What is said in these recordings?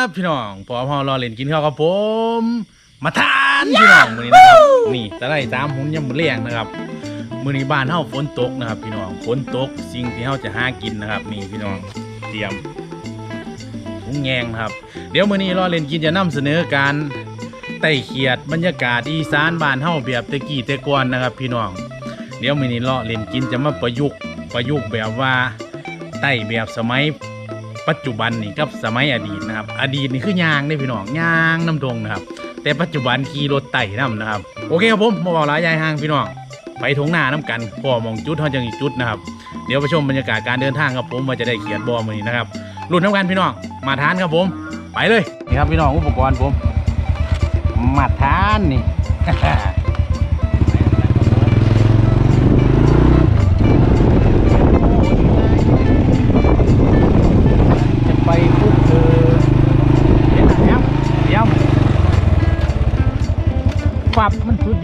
สวัสดีครับพี่น้องพอพอรอเล่นกินข้าวกับผม มาทานพี่น้องมื้อนี้นะครับนี่ตะไลตามหุ่นยำมือเลี้ยงนะครับมื้อนี้บ้านเฮาฝนตกนะครับ พี่น้องฝนตกสิ่งที่เฮาจะหากินนะครับนี่พี่น้องเตรียมถุงแยงนะครับ เดี๋ยวมื้อนี้รอเล่นกินจะนำเสนอการไต่เขียดบรรยากาศอีสานบ้านเฮาแบบแตะกี้แต่ก่อนนะครับ พี่น้อง เดี๋ยวมื้อนี้รอเล่นกินจะมาประยุกต์ประยุกต์แบบว่าไต่แบบสมัย ปัจจุบันนี่กับสมัยอดีตนะครับ อดีตนี่คือยางได้พี่น้องยางน้ำดงนะครับ แต่ปัจจุบันขี่รถไต่น้ำนะครับ โอเคครับผมมาบอกหลายยายห่างพี่น้องไปทงหน้าน้ำกันพ่อมองจุดเขาจังอีกจุดนะครับ เดี๋ยวไปชมบรรยากาศการเดินทางครับผมว่าจะได้เขียนบอมือนี้นะครับรุ่นน้ำกันพี่น้องมาทานครับผม ไปเลยนี่ครับพี่น้องอุปกรณ์ผมมาทานนี่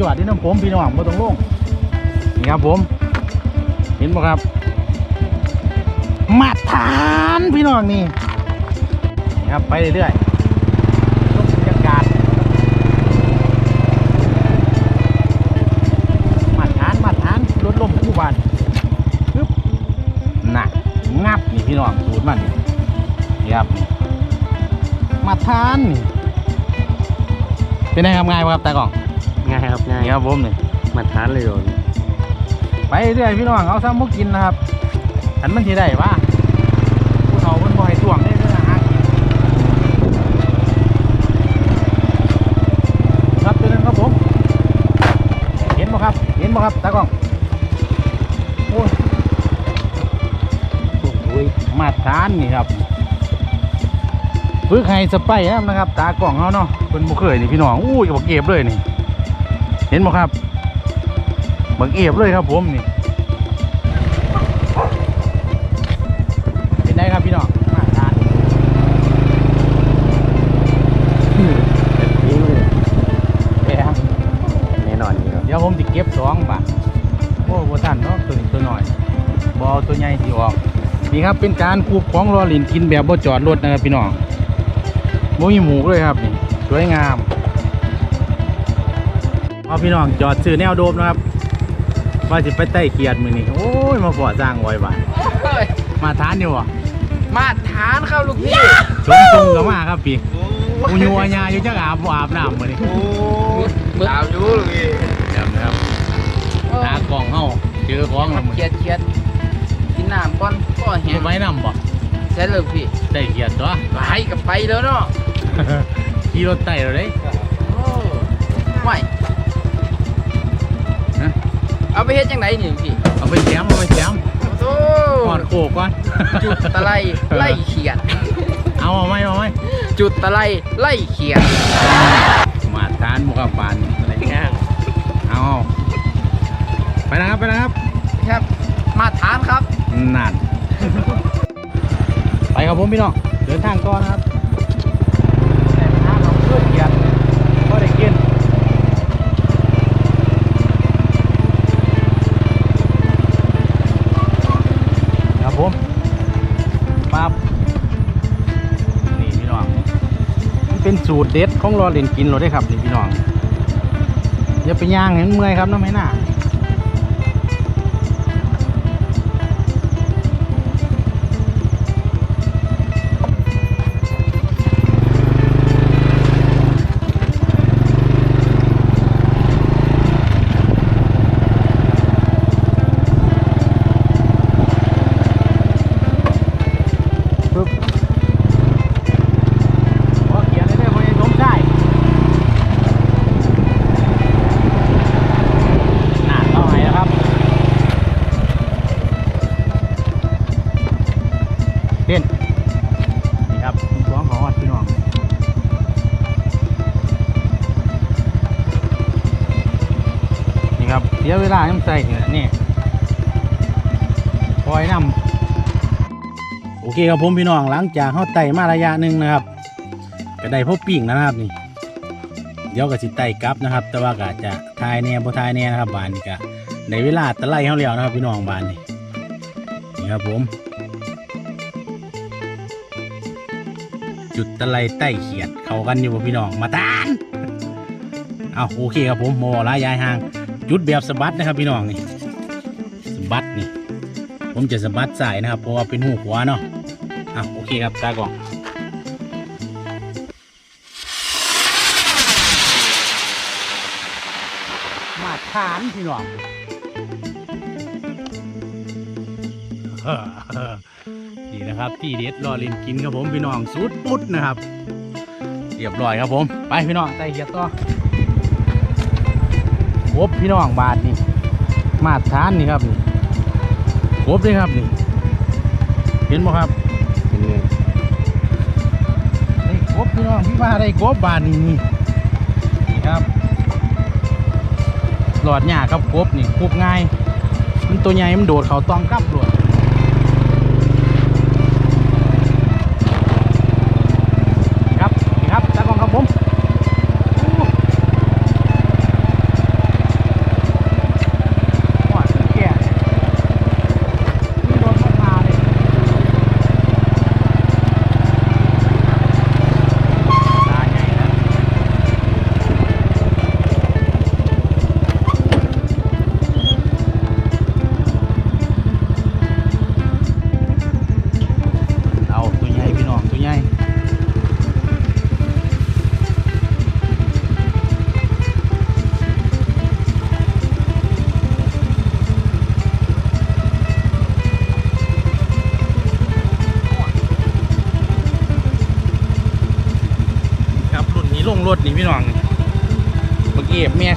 บมันสุดที่น้ำผมพี่น้องม่ต้องลงนี่ครับผม เห็นไหมครับ มาทานพี่น้องนี่นี่ครับไปเรื่อยๆชมบรรยากาศมาทานมาทานรถลมคู่บ้านปึ๊บน่ะงับนี่พี่น้องสูตรมันนี่ครับมาทานนี่เป็นไงครับง่ายครับตากล้อง ครับง่ายนี่ครับผมนี่มาทานเลยโดนไปเรื่อยพี่น้องเอาซ้ำมุกกินนะครับอันมันที่ได้ว่าผู้เฒ่ามันบ่ให้ช่วงได้เรื่องอาหารกินครับตัวนึงครับผม เห็นบ่ครับ เห็นบ่ครับตากล้องโอ้ยโอ้ยมาทานนี่ครับฝึกให้สไปร์นะครับ ตากล้องเขาเนาะเป็นบุเคยนี่พี่น้องอู้ยบักเอฟเลยนี่ เห็นบ่ครับบักเอฟเลยครับผมนี่เป็นไงครับพี่น้องมาทานนี่เลยแหมแน่นอนอยู่ครับเดี๋ยวผมจะเก็บสองบาทโอ้โหท่านเนาะตัวนี้ตัวหน่อยบเอาตัวใหญ่ที่ออก นี่ครับเป็นการคูบของรอลินกินแบบบ่จอดรถนะครับพี่น้องโมมีหมูเลยครับนี่สวยงาม เอาพี่น้องจอดซื้อแนวโดมนะครับว่าจะไปไต่เกียดมือนี่โอ้ยมาปอดสร้างไว้บ้านมาทานอยู่วะมาทานครับลูกพี่ชมชมกับมาครับพี่กูยัวยาอยู่จักอาบบ่อาบน้ำมือนี่โอ้สาวอยู่ลูกพี่เดี๋ยวนะครับตากล่องเฮาเจอของแล้วมือเครียดเครียดกินน้ำก่อนก็แห้งไว้น้ำบ่ใช่เลยพี่ไต่เกียดตัวไปกับไปแล้วเนาะขี่รถไต่เราได้โอ้ไม่ฮะ เอาไปเฮ็ดจังไหนนี่พี่เอาไปแจมเอาไปแจมโอ้กอดโขกก่อนจุดตะไลไล่เขียด เอาเอาไหมเอาไหมจุดตะไลไล่เขียด มาทานหมุกบปานอะไรเงี้ยเอาไปนะครับไปนะครับครับ มาทานครับนั่นไปครับผมพี่น้องเดินทางต่อนะครับ สูตรเด็ดของรอเล่นกินเราได้ครับนี่พี่น้องอย่าไปย่างเห็นเมื่อยครับน้องไม่น่า นี่ครับเสียเวลาน้ำใส่เนี่ยนี่ปล่อยน้ำโอเคครับผมพี่น้องหลังจากเขาไต่มาระยะหนึ่งนะครับก็ได้พบปิ่งนะครับนี่เดี๋ยวก็สิไต่กลับนะครับ แต่ว่าก็จะทายแน่บ่ทายแน่นะครับบานนี้ก็ในเวลาตะไลเขาแล้วนะครับพี่น้องบานนี้นี่ครับผม จุดตะไลใต้เขียดเข้ากันอยู่พี่น้องมาทานเอาโอเคครับผมโมลายายห่าง จุดแบบสะบัดนะครับพี่น้องนี่สะบัดนี่ ผมจะสะบัดสายนะครับ เพราะว่าเป็นหูขวาเนาะอะโอเคครับตากล้องมาทานพี่น้องดีนะครับที่เด็ดรอเล่นกินครับผมพี่น้องสูตรปุ๊ดนะครับ เรียบร้อยครับผม ไปพี่น้องใส่เขียดต่อ ครบพี่น้องบาทนี่มาทานนี่ครับนี่ครบเลยครับนี่เห็นบ่ครับเป็นไงได้ครบพี่น้องพี่ว่าได้ครบบาทนี่นี่นี่ครับ หลอดหญ้าครับครบนี่ครบง่าย มันตัวใหญ่มันโดดเขาตองกลับหลวด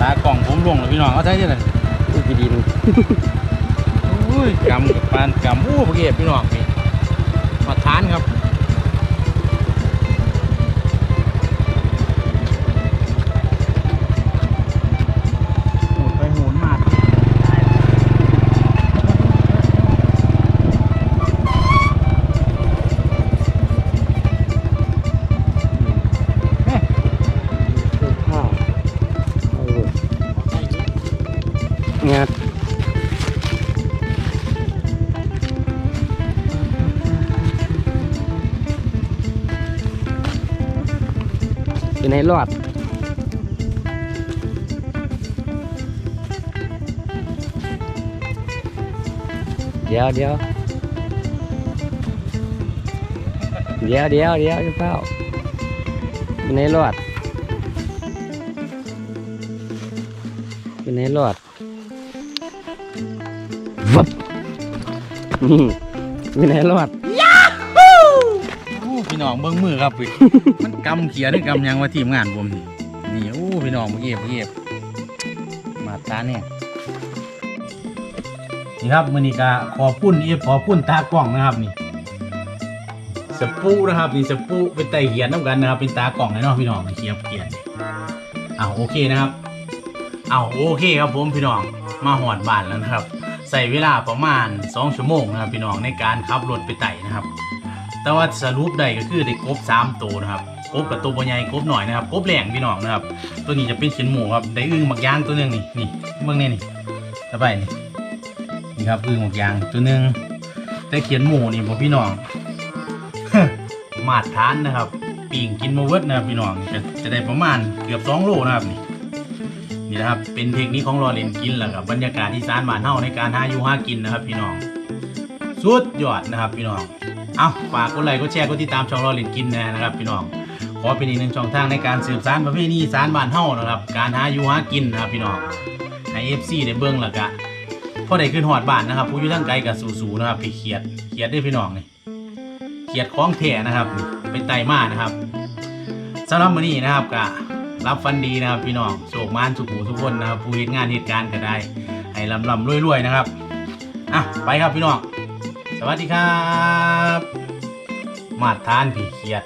ตากล่องผมลงแล้วพี่น้องเอาใช่ไหมอุ้ยพี่ดินอุ้ยกำกับปานกำอู้ประเกียบพี่น้องนี่มาทานครับ เป็นไงรอดเดี๋ยวเดี๋ยวเดี๋ยวเดี๋ยวเดี๋ยวจะเฝ้าเป็นไงรอดเป็นไงรอดวับนี่เป็นไงรอด น้องเบิ้งมือครับพี่มันกำเขียนหรือกำหยังว่าทีมงานผมนี่นี่อู้พี่น้องเมื่อกี้เมื่อกี้มาตาเนี่ยนี่ครับมือนี้ก็ขอพุ่นเอฟขอพุ่นตากล้องนะครับนี่สปูนะครับนี่สปูเป็นไตเขียนน้ำกันนะครับ เป็นตากล้องให้เน้องพี่น้องเขียบเขียนอ้าวโอเคนะครับอ้าวโอเคครับผมพี่น้องมาหอดบ้านแล้วนะครับใส่เวลาประมาณ 2 ชั่วโมงนะครับพี่น้องในการขับรถไปไต่นะครับ แต่ว่าสรุปได้ก็คือได้กบ3ตัวนะครับกบกับตัวบ่ใหญ่กบหน่อยนะครับกบแหลงพี่น้องนะครับ ตัวนี้จะเป็นเขียนหมูครับได้อึ้งหมักยางตัวหนึงนี่นี่เบื้องนี่นี่ตะไปนี่นี่ครับอึ้งหมักยางตัวหนึงแต่เขียนหมูนี่บ่พี่น้องมาดทานนะครับปิ่งกินมาเวิร์ดนะครับพี่น้องจะจะได้ประมาณเกือบ2โลนะครับนี่นี่นะครับเป็นเทคนิคของรอเลนกินแหละครับบรรยากาศที่สานบานเฮาในการหาอยู่หากินนะครับพี่น้อง สุดยอดนะครับพี่น้องเอาฝากกดไลค์กดแชร์กดติดตามช่องรอเลนกินนะครับพี่น้องขอเป็นอีกหนึ่งช่องทางในการสืบสานประเพณีสานบ้านเฮานะครับการหาอยู่หากินนะครับพี่น้องให้ FC ได้เบิ่งแล้วก็พอได้ขึ้นหอดบ้านนะครับผู้อยู่ทางไกลกับสู่ๆนะครับพี่เขียดเขียดได้พี่น้องนี่เขียดของแท้นะครับ เป็นไตมานะครับสำหรับมื้อนี้นะครับก็รับฟันดีนะครับพี่น้องโศกมานสุขูทุกคนนะครับผู้เหตุงานเหตุการณ์ก็ได้ ให้ลำลำรวยๆนะครับอะไปครับพี่น้อง สวัสดีครับ มาทานผีเขียด